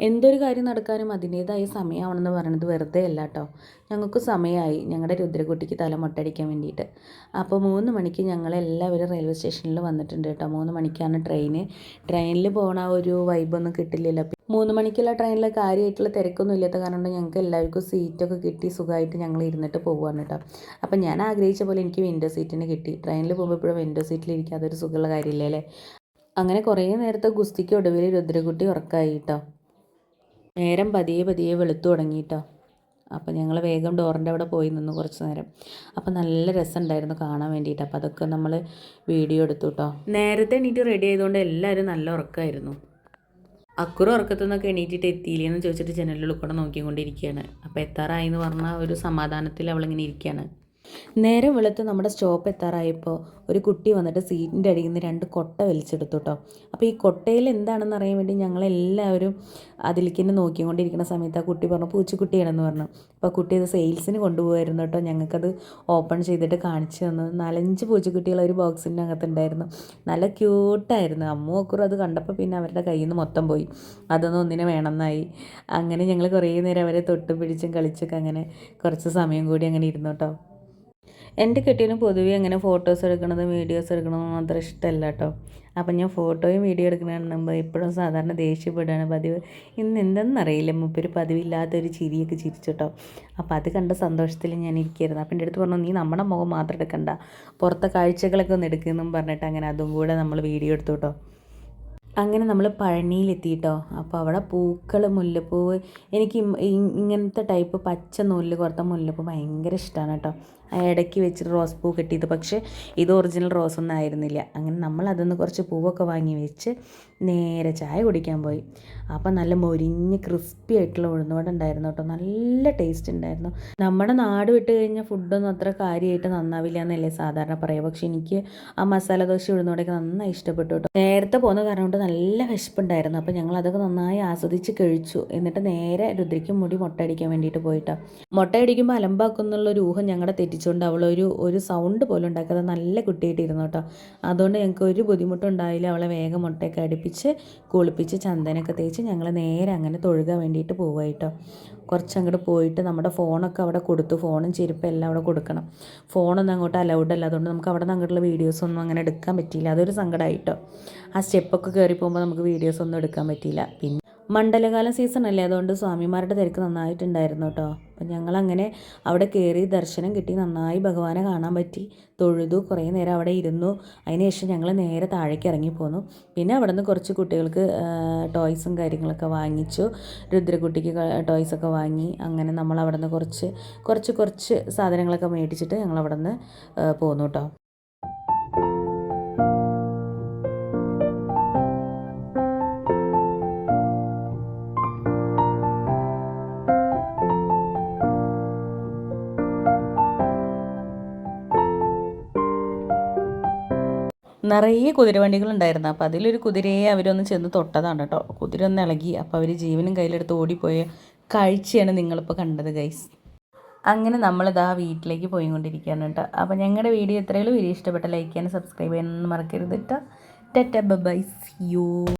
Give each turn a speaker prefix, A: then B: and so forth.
A: എന്തൊരു കാര്യം നടക്കാനും അതിന്റേതായ സമയമാണെന്ന് പറയണത് വെറുതെ അല്ല കേട്ടോ ഞങ്ങൾക്ക് സമയമായി. ഞങ്ങളുടെ രുദ്രകുട്ടിക്ക് തല മൊട്ടടിക്കാൻ വേണ്ടിയിട്ട്. അപ്പോൾ മൂന്ന് മണിക്ക് ഞങ്ങളെല്ലാവരും റെയിൽവേ സ്റ്റേഷനിൽ വന്നിട്ടുണ്ട് കേട്ടോ മൂന്ന് മണിക്കാണ് ട്രെയിന്. ട്രെയിനിൽ പോകണ ഒരു വൈബൊന്നും കിട്ടില്ലല്ലോ. മൂന്ന് മണിക്കുള്ള ട്രെയിനിൽ കാര്യമായിട്ടുള്ള തിരക്കൊന്നും ഇല്ലാത്ത കാരണം കൊണ്ട് ഞങ്ങൾക്ക് എല്ലാവർക്കും സീറ്റൊക്കെ കിട്ടി. സുഖമായിട്ട് ഞങ്ങൾ ഇരുന്നിട്ട് പോകുകയാണ് കേട്ടോ അപ്പോൾ ഞാൻ ആഗ്രഹിച്ച പോലെ എനിക്ക് വിൻഡോ സീറ്റിന് കിട്ടി. ട്രെയിനിൽ പോകുമ്പോൾ ഇപ്പോഴും വിൻഡോ സീറ്റിൽ ഇരിക്കാതെ ഒരു സുഖമുള്ള കാര്യമില്ലേ അങ്ങനെ കുറേ നേരത്തെ ഗുസ്തിക്ക് ഒടുവിൽ രുദ്രകുട്ടി ഉറക്കായി കേട്ടോ നേരം പതിയെ പതിയെ വെളുത്തു തുടങ്ങിയിട്ടോ. അപ്പോൾ ഞങ്ങൾ വേഗം ഡോറിന്റെ അവിടെ പോയി നിന്നു കുറച്ച് നേരം. അപ്പോൾ നല്ല രസമുണ്ടായിരുന്നു കാണാൻ വേണ്ടിയിട്ട്. അപ്പോൾ അതൊക്കെ നമ്മൾ വീഡിയോ എടുത്തു കേട്ടോ നേരത്തെ എണീറ്റ് റെഡി ആയതുകൊണ്ട് എല്ലാവരും നല്ല ഉറക്കമായിരുന്നു അക്കുറ ഉറക്കത്തു നിന്നൊക്കെ എണീറ്റിട്ട് എത്തിയില്ലെന്ന് ചോദിച്ചിട്ട് ജനലിൽ കൂടെ നോക്കിക്കൊണ്ടിരിക്കുകയാണ്. അപ്പോൾ എത്താറായി എന്ന് പറഞ്ഞ ഒരു സമാധാനത്തിൽ അവളിങ്ങനെ ഇരിക്കുകയാണ്. നേരെ വെളുത്ത് നമ്മുടെ സ്റ്റോപ്പ് എത്താറായപ്പോൾ ഒരു കുട്ടി വന്നിട്ട് സീറ്റിന്റെ അടിയിൽ നിന്ന് രണ്ട് കൊട്ട വലിച്ചെടുത്തു കേട്ടോ. അപ്പോൾ ഈ കൊട്ടയിൽ എന്താണെന്ന് അറിയാൻ വേണ്ടി ഞങ്ങളെല്ലാവരും അതിലേക്ക് തന്നെ നോക്കിക്കൊണ്ടിരിക്കുന്ന സമയത്ത് ആ കുട്ടി പറഞ്ഞു പൂച്ചക്കുട്ടിയാണെന്ന് പറഞ്ഞു. അപ്പോൾ കുട്ടി അത് സെയിൽസിന് കൊണ്ടുപോകായിരുന്നു കേട്ടോ. ഞങ്ങൾക്കത് ഓപ്പൺ ചെയ്തിട്ട് കാണിച്ചു തന്നു. നാലഞ്ച് പൂച്ചക്കുട്ടികൾ ഒരു ബോക്സിന്റെ അകത്തുണ്ടായിരുന്നു. നല്ല ക്യൂട്ടായിരുന്നു. അമ്മു ഒക്കുറും അത് കണ്ടപ്പോൾ പിന്നെ അവരുടെ കയ്യിൽ നിന്ന് മൊത്തം പോയി. അതൊന്നും ഒന്നിനെ വേണമെന്നായി. അങ്ങനെ ഞങ്ങൾ കുറേ നേരം അവരെ തൊട്ട് പിടിച്ചും കളിച്ചൊക്കെ അങ്ങനെ കുറച്ച് സമയം കൂടി അങ്ങനെ ഇരുന്നു കേട്ടോ. എന്റെ കെട്ടിയതിന് പൊതുവേ അങ്ങനെ ഫോട്ടോസ് എടുക്കണതും വീഡിയോസ് എടുക്കണതും അത്ര ഇഷ്ടമല്ല കേട്ടോ. അപ്പം ഞാൻ ഫോട്ടോയും വീഡിയോ എടുക്കണമെന്നുമ്പോൾ എപ്പോഴും സാധാരണ ദേഷ്യപ്പെടുകയാണ് പതിവ്. ഇന്ന് എന്തെന്നറിയില്ല മുപ്പൊരു പതിവില്ലാത്തൊരു ചിരിയൊക്കെ ചിരിച്ചിട്ടോ അപ്പോൾ അത് കണ്ട സന്തോഷത്തിൽ ഞാൻ ഇരിക്കുകയായിരുന്നു. അപ്പം എന്റെ അടുത്ത് പറഞ്ഞു നീ നമ്മുടെ മുഖം മാത്രം എടുക്കണ്ട. പുറത്തെ കാഴ്ചകളൊക്കെ ഒന്ന് എടുക്കുമെന്നും പറഞ്ഞിട്ട് അങ്ങനെ അതും കൂടെ നമ്മൾ വീഡിയോ എടുത്തു കേട്ടോ. അങ്ങനെ നമ്മൾ പഴനിയിലെത്തിയിട്ടോ അപ്പോൾ അവിടെ പൂക്കൾ മുല്ലപ്പൂവ് എനിക്ക് ഇങ്ങനത്തെ ടൈപ്പ് പച്ച നൂലിൽ കുറത്ത മുല്ലപ്പൂ ഭയങ്കര ഇഷ്ടമാണ് കേട്ടോ. ഇടയ്ക്ക് വെച്ചിട്ട് റോസ് പൂ കിട്ടിയത്. പക്ഷേ ഇത് ഒറിജിനൽ റോസ് ഒന്നും ആയിരുന്നില്ല. അങ്ങനെ നമ്മൾ അതൊന്ന് കുറച്ച് പൂവൊക്കെ വാങ്ങി വെച്ച് നേരെ ചായ കുടിക്കാൻ പോയി. അപ്പം നല്ല മൊരിഞ്ഞ് ക്രിസ്പി ആയിട്ടുള്ള ഉഴുന്നുവട ഉണ്ടായിരുന്നു കേട്ടോ. നല്ല ടേസ്റ്റ് ഉണ്ടായിരുന്നു. നമ്മുടെ നാട് വിട്ട് കഴിഞ്ഞാൽ ഫുഡൊന്നും അത്ര കാര്യമായിട്ട് നന്നാവില്ല എന്നല്ലേ സാധാരണ പറയുക പക്ഷെ എനിക്ക് ആ മസാല ദോശ ഉഴുന്നുവടയൊക്കെ നന്നായി ഇഷ്ടപ്പെട്ടു കേട്ടോ. നേരത്തെ പോകുന്ന കാരണം കൊണ്ട് നല്ല വിശപ്പുണ്ടായിരുന്നു. അപ്പോൾ ഞങ്ങൾ അതൊക്കെ നന്നായി ആസ്വദിച്ച് കഴിച്ചു. എന്നിട്ട് നേരെ രുദ്രയ്ക്കും മുടി മുട്ട അടിക്കാൻ വേണ്ടിയിട്ട് പോയിട്ടാണ് മുട്ട അടിക്കുമ്പോൾ അലമ്പാക്കുന്നുള്ള ഒരു ഊഹം ഞങ്ങളുടെ തെറ്റിച്ചുകൊണ്ട് അവളൊരു ഒരു ഒരു സൗണ്ട് പോലും ഉണ്ടാക്കാതെ നല്ല കുട്ടിയായിട്ടിരുന്നു കേട്ടോ. അതുകൊണ്ട് ഞങ്ങൾക്ക് ഒരു ബുദ്ധിമുട്ടുണ്ടായില്ല അവളെ വേഗം മുട്ടയൊക്കെ അടുപ്പിച്ച് കുളിപ്പിച്ച് ചന്ദനൊക്കെ തേച്ച് ഞങ്ങൾ നേരെ അങ്ങനെ തൊഴുകാൻ വേണ്ടിയിട്ട് പോവായിട്ടോ. കുറച്ച് അങ്ങോട്ട് പോയിട്ട് നമ്മുടെ ഫോണൊക്കെ അവിടെ കൊടുത്തു. ഫോണും ചെരുപ്പും എല്ലാം അവിടെ കൊടുക്കണം. ഫോണൊന്നും അങ്ങോട്ട് അലൗഡ് അല്ല. അതുകൊണ്ട് നമുക്ക് അവിടെ നിന്ന് അങ്ങോട്ടുള്ള വീഡിയോസൊന്നും അങ്ങനെ എടുക്കാൻ പറ്റിയില്ല. അതൊരു സങ്കടമായിട്ടോ ആ സ്റ്റെപ്പൊക്കെ കയറി പോകുമ്പോൾ നമുക്ക് വീഡിയോസൊന്നും എടുക്കാൻ പറ്റിയില്ല. പിന്നെ മണ്ഡലകാലം സീസൺ അല്ലേ? അതുകൊണ്ട് സ്വാമിമാരുടെ തിരക്ക് നന്നായിട്ടുണ്ടായിരുന്നു കേട്ടോ. അപ്പം ഞങ്ങളങ്ങനെ അവിടെ കയറി ദർശനം കിട്ടി. നന്നായി ഭഗവാനെ കാണാൻ പറ്റി. തൊഴുതു കുറേ നേരം അവിടെ ഇരുന്നു. അതിനുശേഷം ഞങ്ങൾ നേരെ താഴേക്ക് ഇറങ്ങിപ്പോന്നു പിന്നെ. അവിടെ നിന്ന് കുറച്ച് കുട്ടികൾക്ക് ടോയ്സും കാര്യങ്ങളൊക്കെ വാങ്ങിച്ചു. രുദ്രകുട്ടിക്ക് ടോയ്സൊക്കെ വാങ്ങി. അങ്ങനെ നമ്മൾ അവിടെ നിന്ന് കുറച്ച് കുറച്ച് കുറച്ച് സാധനങ്ങളൊക്കെ മേടിച്ചിട്ട് ഞങ്ങൾ അവിടെ നിന്ന് പോന്നു കേട്ടോ. നിറയെ കുതിരവണ്ടികളുണ്ടായിരുന്നു. അപ്പോൾ അതിലൊരു കുതിരയെ അവരൊന്ന് ചെന്ന് തൊട്ടതാണ് കേട്ടോ. കുതിര ഒന്ന് ഇളകി. അപ്പോൾ അവർ ജീവനും കയ്യിലെടുത്ത് ഓടിപ്പോയ കാഴ്ചയാണ് നിങ്ങളിപ്പോൾ കണ്ടത് ഗൈസ് അങ്ങനെ നമ്മളിതാ വീട്ടിലേക്ക് പോയിക്കൊണ്ടിരിക്കുകയാണ് കേട്ടോ. അപ്പോൾ ഞങ്ങളുടെ വീഡിയോ എത്രയുള്ളൂ വീഡിയോ ഇഷ്ടപ്പെട്ട ലൈക്ക് ചെയ്യാനും സബ്സ്ക്രൈബ് ചെയ്യാനൊന്നും മറക്കരുത് കേട്ടോ. ടെറ്റ ബൈ യു